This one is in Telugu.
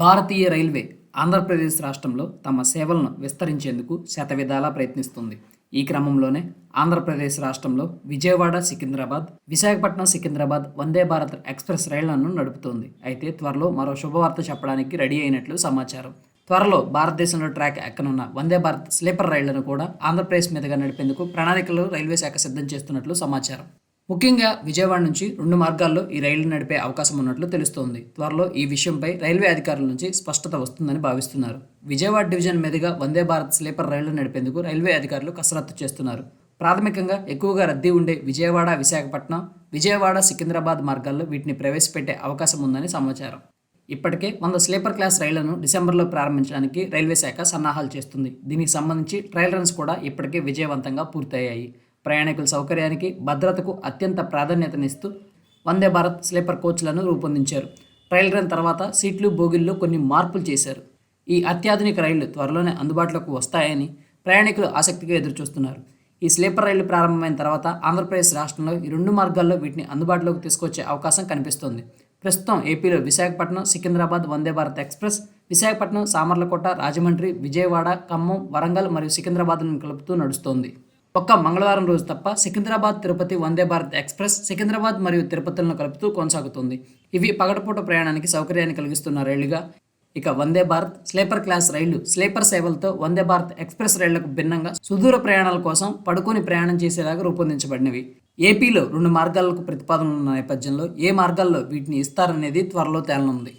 భారతీయ రైల్వే ఆంధ్రప్రదేశ్ రాష్ట్రంలో తమ సేవలను విస్తరించేందుకు శతవిధాలా ప్రయత్నిస్తుంది. ఈ క్రమంలోనే ఆంధ్రప్రదేశ్ రాష్ట్రంలో విజయవాడ సికింద్రాబాద్ విశాఖపట్నం సికింద్రాబాద్ వందే భారత్ ఎక్స్ప్రెస్ రైళ్ళను నడుపుతోంది. అయితే త్వరలో మరో శుభవార్త చెప్పడానికి రెడీ అయినట్లు సమాచారం. త్వరలో భారతదేశంలో ట్రాక్ ఎక్కనున్న వందే భారత్ స్లీపర్ రైళ్ళను కూడా ఆంధ్రప్రదేశ్ మీదుగా నడిపేందుకు ప్రణాళికలు రైల్వే శాఖ సిద్ధం చేస్తున్నట్లు సమాచారం. ముఖ్యంగా విజయవాడ నుంచి రెండు మార్గాల్లో ఈ రైళ్ళు నడిపే అవకాశం ఉన్నట్లు తెలుస్తోంది. త్వరలో ఈ విషయంపై రైల్వే అధికారుల నుంచి స్పష్టత వస్తుందని భావిస్తున్నారు. విజయవాడ డివిజన్ మీదుగా వందే భారత్ స్లీపర్ రైళ్ళు నడిపేందుకు రైల్వే అధికారులు కసరత్తు చేస్తున్నారు. ప్రాథమికంగా ఎక్కువగా రద్దీ ఉండే విజయవాడ విశాఖపట్నం విజయవాడ సికింద్రాబాద్ మార్గాల్లో వీటిని ప్రవేశపెట్టే అవకాశం ఉందని సమాచారం. ఇప్పటికే వంద స్లీపర్ క్లాస్ రైళ్ళను డిసెంబర్లో ప్రారంభించడానికి రైల్వే శాఖ సన్నాహాలు చేస్తుంది. దీనికి సంబంధించి ట్రయల్ రన్స్ కూడా ఇప్పటికే విజయవంతంగా పూర్తయ్యాయి. ప్రయాణికుల సౌకర్యానికి భద్రతకు అత్యంత ప్రాధాన్యతనిస్తూ వందే భారత్ స్లీపర్ కోచ్లను రూపొందించారు. ట్రయల్ రన్ తర్వాత సీట్లు బోగిల్లో కొన్ని మార్పులు చేశారు. ఈ అత్యాధునిక రైళ్ళు త్వరలోనే అందుబాటులోకి వస్తాయని ప్రయాణికులు ఆసక్తిగా ఎదురుచూస్తున్నారు. ఈ స్లీపర్ రైళ్ళు ప్రారంభమైన తర్వాత ఆంధ్రప్రదేశ్ రాష్ట్రంలో ఈ రెండు మార్గాల్లో వీటిని అందుబాటులోకి తీసుకొచ్చే అవకాశం కనిపిస్తోంది. ప్రస్తుతం ఏపీలో విశాఖపట్నం సికింద్రాబాద్ వందే భారత్ ఎక్స్ప్రెస్ విశాఖపట్నం సామర్లకోట రాజమండ్రి విజయవాడ ఖమ్మం వరంగల్ మరియు సికింద్రాబాద్ను కలుపుతూ నడుస్తోంది. ఒక్క మంగళవారం రోజు తప్ప సికింద్రాబాద్ తిరుపతి వందే భారత్ ఎక్స్ప్రెస్ సికింద్రాబాద్ మరియు తిరుపతులను కలుపుతూ కొనసాగుతుంది. ఇవి పగటిపూట ప్రయాణానికి సౌకర్యాన్ని కలిగిస్తున్న రైళ్ళుగా. ఇక వందే భారత్ స్లీపర్ క్లాస్ రైళ్ళు స్లీపర్ సేవలతో వందే భారత్ ఎక్స్ప్రెస్ రైళ్ళకు భిన్నంగా సుదూర ప్రయాణాల కోసం పడుకొని ప్రయాణం చేసేలాగా రూపొందించబడినవి. ఏపీలో రెండు మార్గాలకు ప్రతిపాదనలు ఉన్న నేపథ్యంలో ఏ మార్గాల్లో వీటిని ఇస్తారనేది త్వరలో తేలనుంది.